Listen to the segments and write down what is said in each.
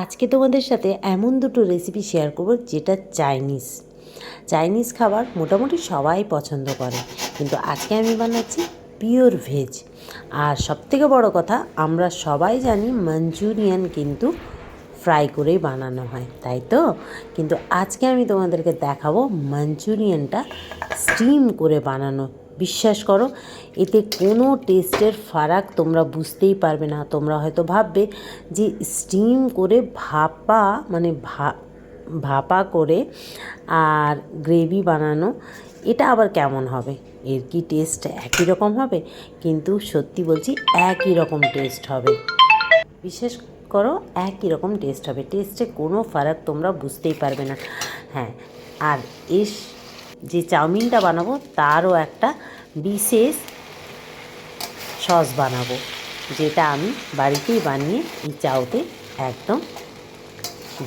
আজকে তোমাদের সাথে এমন দুটো রেসিপি শেয়ার করব যেটা চাইনিজ চাইনিজ খাবার মোটামুটি সবাই পছন্দ করে, কিন্তু আজকে আমি বানাচ্ছি পিওর ভেজ আর সবথেকে বড় কথা, আমরা সবাই জানি মাঞ্চুরিয়ান কিন্তু ফ্রাই করেই বানানো হয়, তাই তো? কিন্তু আজকে আমি তোমাদেরকে দেখাবো মাঞ্চুরিয়ানটা স্টিম করে বানানো বিশ্বাস করো, এতে কোনো টেস্টের ফারাক তোমরা বুঝতেই পারবে না। তোমরা হয়তো ভাববে যে স্টিম করে ভাপা মানে ভা, ভাপা করে আর গ্রেভি বানানো, এটা আবার কেমন হবে? এর কি টেস্ট একই রকম হবে? কিন্তু সত্যি বলছি একই রকম টেস্ট হবে। বিশেষ করো, একই রকম টেস্ট হবে। টেস্টে কোনো ফারাক তোমরা বুঝতেই পারবে না। হ্যাঁ আর এস যে চাউমিনটা বানাবো, তারও একটা বিশেষ সস বানাবো, যেটা আমি বাড়িতেই বানিয়ে এই চাউতে একদম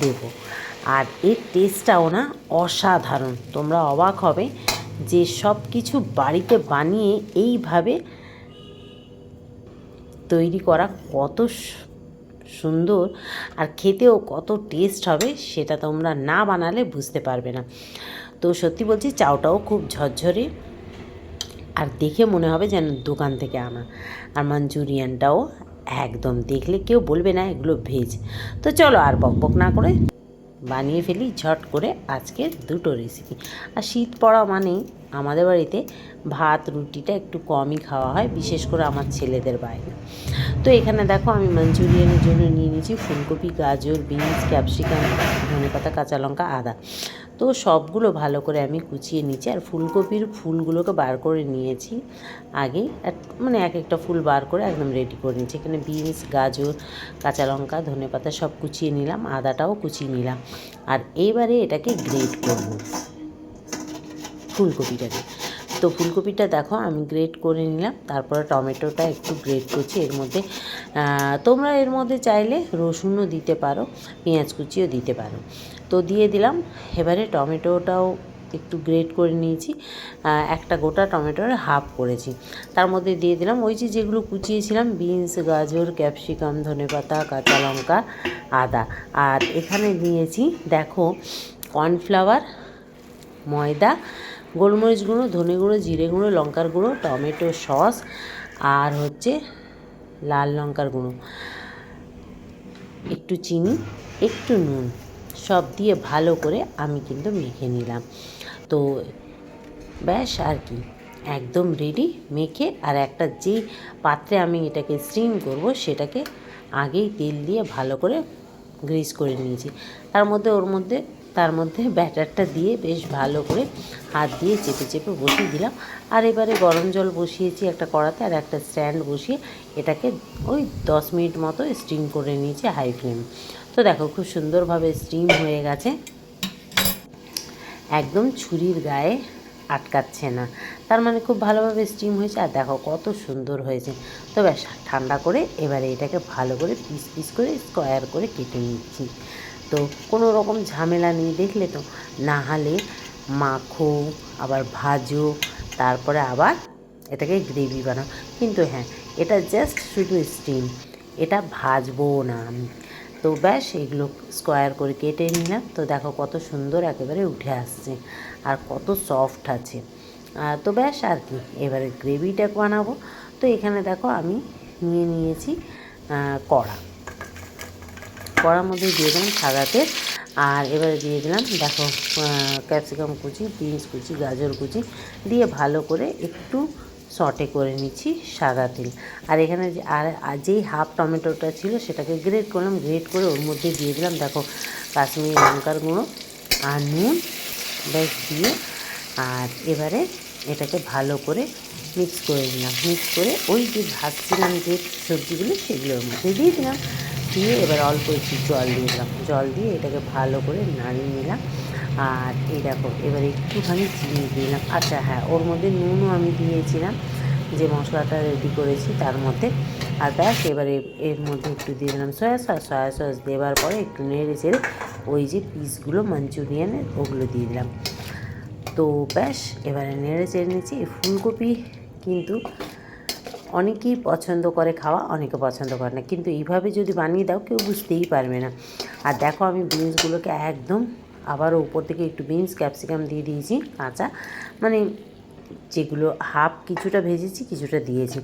দেব। আর এর টেস্টটাও না অসাধারণ। তোমরা অবাক হবে যে সব কিছু বাড়িতে বানিয়ে এইভাবে তৈরি করা কত সুন্দর আর খেতেও কত টেস্ট হবে, সেটা তোমরা না বানালে বুঝতে পারবে না। তো সত্যি বলছি, চাউটাও খুব ঝরঝরে। আর দেখে মনে হবে যেন দোকান থেকে আনা। আর মাঞ্চুরিয়ানটাও একদম দেখলে কেউ বলবে না এগুলো ভেজ। তো চলো আর বক বক না করে বানিয়ে ফেলি, ঝট করে আজকে দুটো রেসিপি আর শীত পড়া মানে আমাদের বাড়িতে ভাত, রুটিটা একটু কমই খাওয়া হয়, বিশেষ করে আমার ছেলেদের বাইরে তো এখানে দেখো আমি মাঞ্চুরিয়ানের জন্য নিয়ে নিয়েছি ফুলকপি, গাজর, বিনস, ক্যাপসিকাম, ধনেপাতা, কাঁচা লঙ্কা, আদা। তো সবগুলো ভালো করে আমি কুচিয়ে নিয়েছি আর ফুলকপির ফুলগুলোকে বার করে নিয়েছি। আগে মানে এক একটা ফুল বার করে একদম রেডি করে নিয়েছি। এখানে বিনস, গাজর, কাঁচা লঙ্কা, ধনে পাতা সব কুচিয়ে নিলাম, আদাটাও কুচিয়ে নিলাম। আর এবারে এটাকে গ্রেট করব। ফুলকপিটাকে। তো ফুলকপিটা দেখো, আমি গ্রেট করে নিলাম। তারপরে টমেটোটা একটু গ্রেট করছি, এর মধ্যে তোমরা এর মধ্যে চাইলে রসুনও দিতে পারো, পেঁয়াজ কুচিও দিতে পারো। তো দিয়ে দিলাম, এবারে টমেটোটাও একটু গ্রেট করে নিয়েছি একটা গোটা টমেটোর হাফ করেছি। তার মধ্যে দিয়ে দিলাম, ওই যে যেগুলো কুচিয়েছিলাম বিনস গাজর ক্যাপসিকাম ধনেপাতা কাঁচা লঙ্কা, আদা। আর এখানে নিয়েছি দেখো কর্নফ্লাওয়ার ময়দা গোলমরিচ গুঁড়ো, ধনে গুঁড়ো, জিরে গুঁড়ো, লঙ্কার গুঁড়ো, টমেটো সস আর হচ্ছে লাল লঙ্কার গুঁড়ো। একটু চিনি, একটু নুন, সব দিয়ে ভালো করে আমি কিন্তু মেখে নিলাম। তো ব্যাস আর কি, একদম রেডি মেখে আর একটা যে পাত্রে আমি এটাকে স্টিম করব সেটাকে আগেই তেল দিয়ে ভালো করে গ্রিস করে নিয়েছি। তার মধ্যে ওর মধ্যে তার মধ্যে ব্যাটারটা দিয়ে বেশ ভালো করে হাত দিয়ে চেপে চেপে বসিয়ে দিলাম। আর এবারে গরম জল বসিয়েছি একটা কড়াতে আর একটা স্ট্যান্ড বসিয়ে এটাকে ওই দশ মিনিট মতো স্টিম করে নিয়েছি হাই ফ্লেম। তো দেখো খুব সুন্দরভাবে স্টিম হয়ে গেছে। একদম ছুরির গায়ে আটকাচ্ছে না। তার মানে খুব ভালোভাবে স্টিম হয়েছে আর দেখো কত সুন্দর হয়েছে। তো ব্যাস, ঠান্ডা করে এবারে এটাকে ভালো করে পিস পিস করে স্কোয়ার করে কেটে নিচ্ছি। তো কোনো রকম ঝামেলা নেই, দেখলে তো। না হলে মাখো, আবার ভাজো, তারপরে আবার এটাকে গ্রেভি বানাও। কিন্তু হ্যাঁ এটা জাস্ট শুধু স্টিম এটা ভাজবো না তো ব্যাস, এগুলো স্কোয়ার করে কেটে নিলাম। তো দেখো কত সুন্দর একেবারে উঠে আসছে আর কত সফট আছে। তো ব্যাস আর কি, এবারে গ্রেভিটা বানাবো। তো এখানে দেখো আমি নিয়ে নিয়েছি কড়া। কড়ার মধ্যে দিয়ে দিলাম সাদা তেল। আর এবারে দিয়ে দিলাম, দেখো ক্যাপসিকাম কুচি, বিনস কুচি, গাজর কুচি দিয়ে ভালো করে একটু সটে করে নিচ্ছি সাদা তেল। আর এখানে যে, আর যেই হাফ টমেটোটা ছিল সেটাকে গ্রেট করলাম গ্রেট করে ওর মধ্যে দিয়ে দিলাম, দেখো, কাশ্মীরি লঙ্কার গুঁড়ো আর নুন বেশ দিয়ে। আর এবারে এটাকে ভালো করে মিক্স করে নিলাম। মিক্স করে ওই যে ভাজছিলাম যে সবজিগুলো সেগুলোর মধ্যে দিয়ে দিলাম। দিয়ে এবার অল্প একটু জল দিয়ে দিলাম। জল দিয়ে এটাকে ভালো করে নাড়িয়ে নিলাম। আর এই দেখো, এবার একটুখানি চিনি দিলাম। আচ্ছা হ্যাঁ ওর মধ্যে নুনও আমি দিয়েছিলাম, যে মশলাটা রেডি করেছি তার মধ্যে। আর ব্যাস, এবারে এর মধ্যে একটু দিয়ে দিলাম সয়া সস সয়া সস দেওয়ার পরে একটু নেড়ে চেড়ে ওই যে পিসগুলো মাঞ্চুরিয়ানের ওগুলো দিয়ে দিলাম। তো ব্যাস, এবারে নেড়ে চেড়ে নিচ্ছি। ফুলকপি কিন্তু অনেকেই পছন্দ করে খাওয়া, অনেকে পছন্দ করে না। কিন্তু এইভাবে যদি বানিয়ে দাও, কেউ বুঝতেই পারবে না। আর দেখো, আমি বিনসগুলোকে একদম আবারও উপর থেকে একটু বিনস, ক্যাপসিকাম দিয়ে দিয়েছি, কাঁচা। মানে যেগুলো হাফ কিছুটা ভেজেছি, কিছুটা দিয়েছি।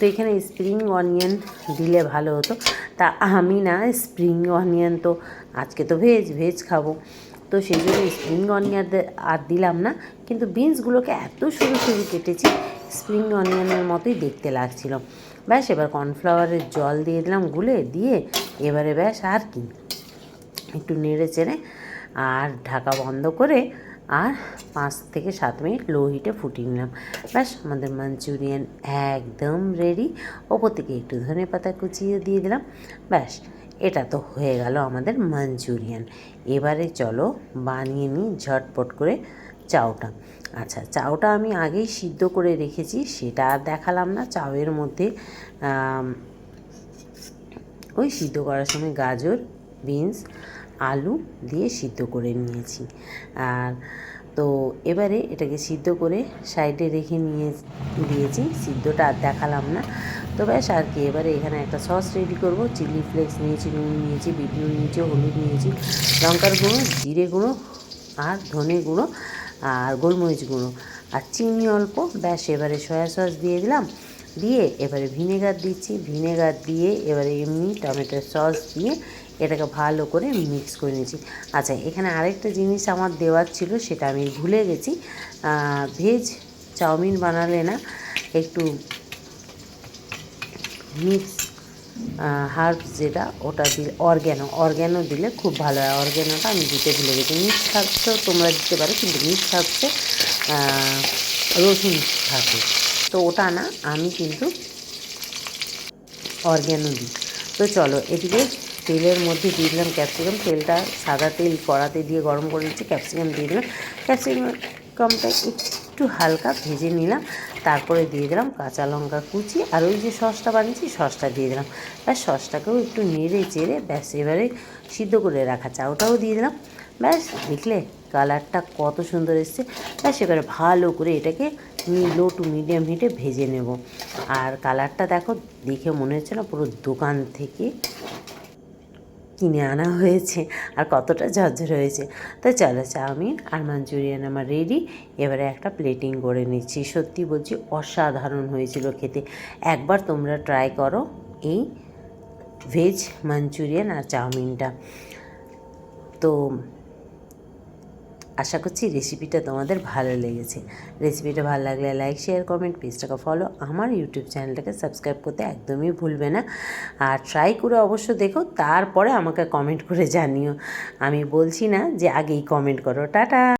তো এখানে স্প্রিং অনিয়ন দিলে ভালো হতো। তা আমি না, স্প্রিং অনিয়ন তো আজকে তো ভেজ ভেজ খাব। তো সেই জন্য স্প্রিং অনিয়ন আর দিলাম না। কিন্তু বিনসগুলোকে এত সরু সরু কেটেছি স্প্রিং অনিয়নের মতোই দেখতে লাগছিল। ব্যাস, এবার কর্নফ্লাওয়ারের জল দিয়ে দিলাম, গুলে দিয়ে এবারে ব্যাস আর কি। একটু নেড়ে চেড়ে আর ঢাকা বন্ধ করে আর পাঁচ থেকে সাত মিনিট লো হিটে ফুটিয়ে নিলাম। ব্যাস, আমাদের মাঞ্চুরিয়ান একদম রেডি ওপর থেকে একটু ধনে পাতা কুচিয়ে দিয়ে দিলাম। ব্যাস, এটা তো হয়ে গেল আমাদের মাঞ্চুরিয়ান। এবারে চলো বানিয়ে নিই ঝটপট করে চাউটা। আচ্ছা চাউটা আমি আগেই সিদ্ধ করে রেখেছি, সেটা আর দেখালাম না। চাউয়ের মধ্যে ওই সিদ্ধ করার সময় গাজর, বিনস, আলু দিয়ে সিদ্ধ করে নিয়েছি। আর তো এবারে এটাকে সিদ্ধ করে সাইডে রেখে নিয়ে দিয়েছি, সিদ্ধটা আর দেখালাম না। তো ব্যাস, আর কি, এবারে এখানে একটা সস রেডি করব, চিলি ফ্লেক্স নিয়েছি, নুন নিয়েছি, বিট নুন নিয়েছি, হলুদ নিয়েছি, লঙ্কার গুঁড়ো, জিরে গুঁড়ো আর ধনে গুঁড়ো। আর গোলমরিচ গুঁড়ো। আর চিনি অল্প, ব্যাস, এবারে সয়া সস দিয়ে দিলাম। দিয়ে এবারে ভিনেগার দিচ্ছি। ভিনেগার দিয়ে এবারে এমনি টমেটোর সস দিয়ে এটাকে ভালো করে মিক্স করে নিয়েছি। আচ্ছা এখানে আরেকটা জিনিস আমার দেওয়ার ছিল, সেটা আমি ভুলে গেছি। ভেজ চাউমিন বানালে না, একটু মিক্স হার্বস যেটা, ওটা দিলে অর্গ্যানো। অর্গ্যানো দিলে খুব ভালো হয়। অর্গ্যানোটা আমি দিতে ভুলে গেছি। মিক্স হার্বসও তোমরা দিতে পারো, কিন্তু মিক্স হার্বসে রসুন থাকে। তো ওটা না, আমি কিন্তু অর্গ্যানো দিই। তো চলো, এদিকে তেলের মধ্যে দিয়ে দিলাম ক্যাপসিকাম। তেলটা সাদা তেল কড়াতে দিয়ে গরম করে দিচ্ছি, ক্যাপসিকাম দিয়ে দিলাম। ক্যাপসিকামটা একটু হালকা ভেজে নিলাম। তারপরে দিয়ে দিলাম কাঁচা লঙ্কা কুচি আর ওই যে সসটা বানিয়েছি, সসটা দিয়ে দিলাম। ব্যাস, সসটাকেও একটু নেড়ে চেড়ে ব্যাস, এবারে সিদ্ধ করে রাখা চাউটাও দিয়ে দিলাম। ব্যাস, দেখলে কালারটা কত সুন্দর এসছে। ব্যাস, এবারে ভালো করে এটাকে লো টু মিডিয়াম হিটে ভেজে নেব। আর কালারটা দেখো, দেখে মনে হচ্ছে না পুরো দোকান থেকে কিনে আনা হয়েছে আর কতটা ঝরঝর হয়েছে। তো চলো চাউমিন আর মাঞ্চুরিয়ান আমার রেডি এবারে একটা প্লেটিং করে নিচ্ছি। সত্যি বলছি, অসাধারণ হয়েছিল খেতে। একবার তোমরা ট্রাই করো এই ভেজ মাঞ্চুরিয়ান আর চাউমিনটা। তো আশা করছি রেসিপিটা তোমাদের ভালো লেগেছে। রেসিপিটা ভালো লাগলে লাইক শেয়ার কমেন্ট পেজটাকে ফলো আমার ইউটিউব চ্যানেলটাকে সাবস্ক্রাইব করতে একদমই ভুলবে না। আর ট্রাই করে অবশ্য দেখো, তারপরে আমাকে কমেন্ট করে জানিও। আমি বলছি না যে আগেই কমেন্ট করো। টাটা!